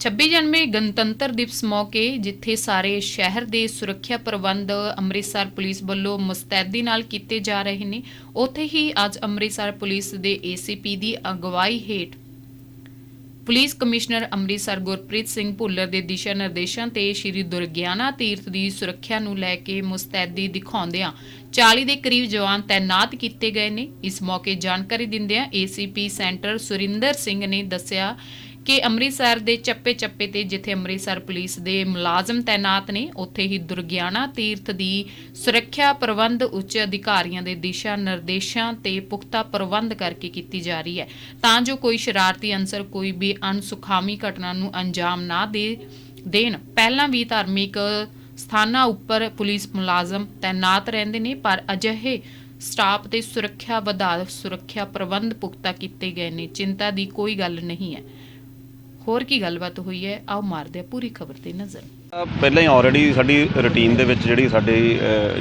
26 ਜਨਵਰੀ ਗਣਤੰਤਰ ਦਿਵਸ ਮੌਕੇ, ਜਿੱਥੇ ਸਾਰੇ ਸ਼ਹਿਰ ਦੇ ਸੁਰੱਖਿਆ ਪ੍ਰਬੰਧ ਅੰਮ੍ਰਿਤਸਰ ਪੁਲਿਸ ਵੱਲੋਂ ਮੁਸਤੈਦੀ ਨਾਲ ਕੀਤੇ ਜਾ ਰਹੇ ਨੇ, ਉੱਥੇ ਹੀ ਅੱਜ ਅੰਮ੍ਰਿਤਸਰ ਪੁਲਿਸ ਦੇ ਏਸੀਪੀ ਦੀ ਅਗਵਾਈ ਹੇਠ ਪੁਲਿਸ ਕਮਿਸ਼ਨਰ ਅੰਮ੍ਰਿਤਸਰ ਗੁਰਪ੍ਰੀਤ ਸਿੰਘ ਭੁੱਲਰ ਦੇ ਦਿਸ਼ਾ ਨਿਰਦੇਸ਼ਾਂ ਤੇ ਸ਼੍ਰੀ ਦੁਰਗਿਆਨਾ ਤੀਰਥ ਦੀ ਸੁਰੱਖਿਆ ਨੂੰ ਲੈ ਕੇ ਮੁਸਤੈਦੀ ਦਿਖਾਉਂਦਿਆਂ 40 ਦੇ ਕਰੀਬ ਜਵਾਨ ਤਾਇਨਾਤ ਕੀਤੇ ਗਏ ਨੇ। ਇਸ ਮੌਕੇ ਜਾਣਕਾਰੀ ਦਿੰਦਿਆਂ ਏਸੀਪੀ ਸੈਂਟਰ ਸੁਰਿੰਦਰ ਸਿੰਘ ਨੇ ਦੱਸਿਆ ਕਿ ਅੰਮ੍ਰਿਤਸਰ ਦੇ ਚੱਪੇ-ਚੱਪੇ ਤੇ ਜਿੱਥੇ ਅੰਮ੍ਰਿਤਸਰ ਪੁਲਿਸ ਦੇ ਮੁਲਾਜ਼ਮ ਤਾਇਨਾਤ ਨੇ, ਉੱਥੇ ਹੀ ਦੁਰਗਿਆਨਾ ਤੀਰਥ ਦੀ ਸੁਰੱਖਿਆ ਪ੍ਰਬੰਧ ਉੱਚ ਅਧਿਕਾਰੀਆਂ ਦੇ ਦਿਸ਼ਾ ਨਿਰਦੇਸ਼ਾਂ ਤੇ ਪੁਖਤਾ ਪ੍ਰਬੰਧ ਕਰਕੇ ਕੀਤੀ ਜਾ ਰਹੀ ਹੈ। ਤਾਂ ਜੋ ਕੋਈ ਸ਼ਰਾਰਤੀ ਅਨਸਰ ਕੋਈ ਵੀ ਅਣਸੁਖਾਵੀ ਘਟਨਾ ਨੂੰ ਅੰਜਾਮ ਨਾ ਦੇ ਦੇਣ। ਪਹਿਲਾਂ ਵੀ ਧਾਰਮਿਕ ਸਥਾਨਾਂ ਉੱਪਰ ਪੁਲਿਸ ਮੁਲਾਜ਼ਮ ਤਾਇਨਾਤ ਰਹਿੰਦੇ ਨੇ, ਪਰ ਅਜਿਹੇ ਸਟਾਫ ਤੇ ਸੁਰੱਖਿਆ ਵਧਾ, ਸੁਰੱਖਿਆ ਪ੍ਰਬੰਧ ਪੁਖਤਾ ਕੀਤੇ ਗਏ ਨੇ। ਚਿੰਤਾ ਦੀ ਕੋਈ ਗੱਲ ਨਹੀਂ ਹੈ। ਹੋਰ ਕੀ ਗੱਲਬਾਤ ਹੋਈ ਹੈ? ਆਓ ਮਾਰਦੇ ਆ ਪੂਰੀ ਖਬਰ ਤੇ ਨਜ਼ਰ। ਪਹਿਲਾਂ ਹੀ ਆਲਰੇਡੀ ਸਾਡੀ ਰੁਟੀਨ ਦੇ ਵਿੱਚ ਜਿਹੜੀ ਸਾਡੀ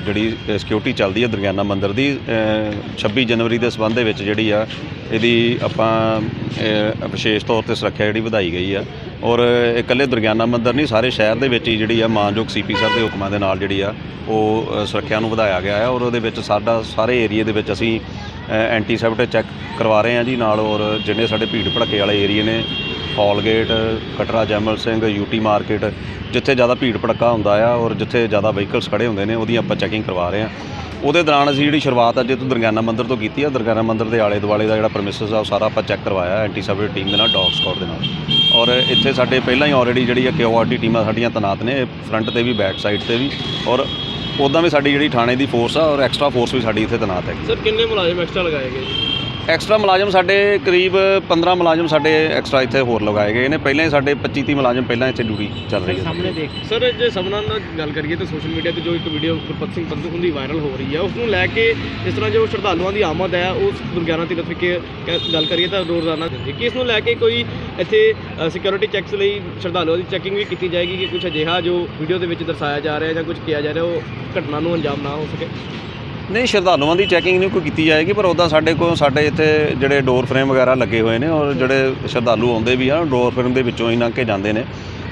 ਜਿਹੜੀ ਸਿਕਿਉਰਿਟੀ ਚੱਲਦੀ ਹੈ ਦਰਗਿਆਨਾ ਮੰਦਿਰ ਦੀ ਅ, 26 ਜਨਵਰੀ ਦੇ ਸਬੰਧ ਦੇ ਵਿੱਚ ਜਿਹੜੀ ਆ ਇਹਦੀ ਆਪਾਂ ਵਿਸ਼ੇਸ਼ ਤੌਰ ਤੇ ਸੁਰੱਖਿਆ ਜਿਹੜੀ ਵਧਾਈ ਗਈ ਆ। ਔਰ ਇਕੱਲੇ ਦਰਗਿਆਨਾ ਮੰਦਿਰ ਨਹੀਂ ਸਾਰੇ ਸ਼ਹਿਰ ਦੇ ਵਿੱਚ ਹੀ ਜਿਹੜੀ ਆ ਮਾਨਯੋਗ ਸੀਪੀ ਸਾਹਿਬ ਦੇ ਹੁਕਮਾਂ ਦੇ ਨਾਲ ਜਿਹੜੀ ਆ ਉਹ ਸੁਰੱਖਿਆ ਨੂੰ ਵਧਾਇਆ ਗਿਆ ਹੈ ਔਰ ਉਹਦੇ ਵਿੱਚ ਸਾਡਾ ਸਾਰੇ ਏਰੀਆ ਦੇ ਵਿੱਚ ਅਸੀਂ ਐਂਟੀ ਸੈਪਟ ਚੈੱਕ ਕਰਵਾ ਰਹੇ ਹਾਂ ਜੀ ਨਾਲ। ਔਰ ਜਿਹੜੇ ਸਾਡੇ ਭੀੜ ਭੜੱਕੇ ਵਾਲੇ ਏਰੀਏ ਨੇ Hall Gate Katra Jaimal Singh UT market ਜਿੱਥੇ ਜ਼ਿਆਦਾ ਭੀੜ ਭੜੱਕਾ ਹੁੰਦਾ ਆ ਔਰ ਜਿੱਥੇ ਜ਼ਿਆਦਾ ਵਹੀਕਲਸ ਖੜੇ ਹੁੰਦੇ ਨੇ, ਉਹਦੀ ਆਪਾਂ ਚੈਕਿੰਗ ਕਰਵਾ ਰਹੇ ਹਾਂ। ਉਹਦੇ ਦੌਰਾਨ ਅਸੀਂ ਜਿਹੜੀ ਸ਼ੁਰੂਆਤ ਅੱਜ ਤੋਂ ਦੁਰਗਿਆਨਾ ਮੰਦਿਰ ਤੋਂ ਕੀਤੀ ਆ। ਦਰਗਿਆਨਾ ਮੰਦਿਰ ਦੇ ਆਲੇ ਦੁਆਲੇ ਦਾ ਜਿਹੜਾ ਪ੍ਰਮਿਸਿਸ ਆ, ਉਹ ਸਾਰਾ ਆਪਾਂ ਚੈੱਕ ਕਰਵਾਇਆ ਐਂਟੀ ਸਬਰ ਟੀਮ ਦੇ ਨਾਲ ਡੌਗ ਸਕਾਡ ਦੇ ਨਾਲ। ਔਰ ਇੱਥੇ ਸਾਡੇ ਪਹਿਲਾਂ ਹੀ ਆਲਰੇਡੀ ਜਿਹੜੀ ਆ ਕਿਊਆਰਟੀ ਟੀਮਾਂ ਸਾਡੀਆਂ ਤੈਨਾਤ ਨੇ ਫਰੰਟ ਤੇ ਵੀ ਬੈਕ ਸਾਈਡ ਤੇ ਵੀ। ਔਰ ਉੱਦਾਂ ਵੀ ਸਾਡੀ ਜਿਹੜੀ ਥਾਣੇ ਦੀ ਫੋਰਸ ਆ, ਔਰ ਐਕਸਟਰਾ ਫੋਰਸ ਵੀ ਸਾਡੀ ਇੱਥੇ ਤੈਨਾਤ ਹੈ। ਸਰ ਕਿੰਨੇ ਮੁਲਾਜ਼ਮ ਐਕਸਟਰਾ ਲਗਾਏ ਗਏ? ਐਕਸਟਰਾ ਮੁਲਾਜ਼ਮ ਸਾਡੇ ਕਰੀਬ 15 ਮੁਲਾਜ਼ਮ ਸਾਡੇ ਐਕਸਟਰਾ ਇੱਥੇ ਹੋਰ ਲਗਾਏ ਗਏ ਨੇ। ਪਹਿਲਾਂ ਹੀ ਸਾਡੇ 25 30 ਮੁਲਾਜ਼ਮ ਪਹਿਲਾਂ ਇੱਥੇ ਡਿਊਟੀ ਚੱਲ ਰਹੀ ਹੈ। ਦੇਖ। ਸਰ ਜੇ ਸਭਨਾਂ ਨਾਲ ਗੱਲ ਕਰੀਏ ਤਾਂ ਸੋਸ਼ਲ ਮੀਡੀਆ ਤੇ ਜੋ ਇੱਕ ਵੀਡੀਓ ਗੁਰਪਤ ਸਿੰਘ ਪੰਧੂ ਹੁੰਦੀ ਵਾਇਰਲ ਹੋ ਰਹੀ ਹੈ ਉਸ ਨੂੰ ਲੈ ਕੇ ਜਿਸ ਤਰ੍ਹਾਂ ਜੋ ਸ਼ਰਧਾਲੂਆਂ ਦੀ ਆਮਦ ਹੈ ਉਸ ਦੁਰਗਿਆਨਾ ਤੀਰਥ ਵਿਖੇ ਕ- ਗੱਲ ਕਰੀਏ ਤਾਂ ਰੋਜ਼ਾਨਾ ਦਿੰਦੀ ਕਿ ਇਸ ਨੂੰ ਲੈ ਕੇ ਕੋਈ ਇੱਥੇ ਸਿਕਿਉਰਿਟੀ ਚੈੱਕਸ ਲਈ ਸ਼ਰਧਾਲੂਆਂ ਦੀ ਚੈਕਿੰਗ ਵੀ ਕੀਤੀ ਜਾਏਗੀ ਕਿ ਕੁਝ ਅਜਿਹਾ ਜੋ ਵੀਡੀਓ ਦੇ ਵਿੱਚ ਦਰਸਾਇਆ ਜਾ ਰਿਹਾ ਜਾਂ ਕੁਝ ਕਿਹਾ ਜਾ ਰਿਹਾ ਉਹ ਘਟਨਾ ਨੂੰ ਅੰਜਾਮ ਨਾ ਹੋ ਸਕੇ? ਨਹੀਂ, ਸ਼ਰਧਾਲੂਆਂ ਦੀ ਚੈਕਿੰਗ ਨਹੀਂ ਕੋਈ ਕੀਤੀ ਜਾਏਗੀ, ਪਰ ਉੱਦਾਂ ਸਾਡੇ ਕੋਲ ਸਾਡੇ ਇੱਥੇ ਜਿਹੜੇ ਡੋਰ ਫਰੇਮ ਵਗੈਰਾ ਲੱਗੇ ਹੋਏ ਨੇ ਔਰ ਜਿਹੜੇ ਸ਼ਰਧਾਲੂ ਆਉਂਦੇ ਵੀ ਆ ਡੋਰ ਫਰੇਮ ਦੇ ਵਿੱਚੋਂ ਹੀ ਲੰਘ ਕੇ ਜਾਂਦੇ ਨੇ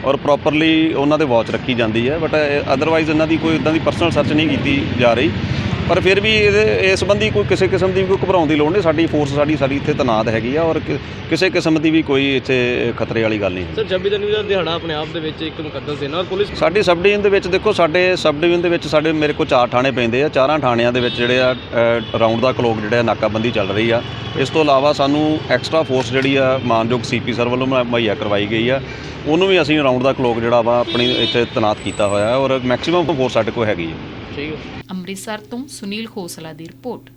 ਔਰ ਪ੍ਰੋਪਰਲੀ ਉਹਨਾਂ ਦੇ ਵਾਚ ਰੱਖੀ ਜਾਂਦੀ ਹੈ ਬਟ ਅਦਰਵਾਈਜ਼ ਇਹਨਾਂ ਦੀ ਕੋਈ ਇਦਾਂ ਦੀ ਪਰਸਨਲ ਸਰਚ ਨਹੀਂ ਕੀਤੀ ਜਾ ਰਹੀ। ਪਰ ਫਿਰ ਵੀ ਇਸ ਸੰਬੰਧੀ ਕੋਈ ਕਿਸੇ ਕਿਸਮ ਦੀ ਵੀ ਕੋਈ ਘਬਰਾਉਣ ਦੀ ਲੋੜ ਨਹੀਂ ਸਾਡੀ ਫੋਰਸ ਸਾਡੀ ਸਾਡੀ ਇੱਥੇ ਤੈਨਾਤ ਹੈਗੀ ਆ ਔਰ ਕਿ- ਕਿਸੇ ਕਿਸਮ ਦੀ ਵੀ ਕੋਈ ਇੱਥੇ ਖਤਰੇ ਵਾਲੀ ਗੱਲ ਨਹੀਂ ਹੈ ਸਰ 26 ਜਨਵਰੀ ਦਾ ਦਿਹਾੜਾ ਆਪਣੇ ਆਪ ਦੇ ਵਿੱਚ ਇੱਕ ਮੁਕੱਦਸ ਦਿਨ ਹੈ ਔਰ ਪੁਲਿਸ ਸਾਡੀ ਸਬ ਡਿਵੀਜ਼ਨ ਦੇ ਵਿੱਚ ਦੇਖੋ ਸਾਡੇ ਸਬ ਡਿਵੀਜ਼ਨ ਦੇ ਵਿੱਚ ਸਾਡੇ ਮੇਰੇ ਕੋਲ ਚਾਰ ਥਾਣੇ ਪੈਂਦੇ ਆ ਚਾਰਾਂ ਥਾਣਿਆਂ ਦੇ ਵਿੱਚ ਜਿਹੜੇ ਆ ਰਾਉਂਡ ਦਾ ਕਲੋਕ ਜਿਹੜਾ ਨਾਕਾਬੰਦੀ ਚੱਲ ਰਹੀ ਆ। ਇਸ ਤੋਂ ਇਲਾਵਾ ਸਾਨੂੰ ਐਕਸਟਰਾ ਫੋਰਸ ਜਿਹੜੀ ਆ ਮਾਨਯੋਗ ਸੀਪੀ ਸਰ ਵੱਲੋਂ ਮੁਹੱਈਆ- ਮੁਹੱਈਆ ਕਰਵਾਈ ਗਈ ਆ। ਉਹਨੂੰ ਵੀ ਅਸੀਂ ਰਾਉਂਡ ਦਾ ਕਲੋਕ ਜਿਹੜਾ ਵਾ ਆਪਣੀ ਇੱਥੇ ਤੈਨਾਤ ਕੀਤਾ ਹੋਇਆ ਹੈ ਔਰ ਮੈਕਸਿਮਮ ਫੋਰਸ ਸਾਡੇ ਕੋਲ ਹੈਗੀ ਹੈ ਠੀਕ ਹੈ। ਅੰਮ੍ਰਿਤਸਰ ਤੋਂ ਸੁਨੀਲ ਖੋਸਲਾ ਦੀ ਰਿਪੋਰਟ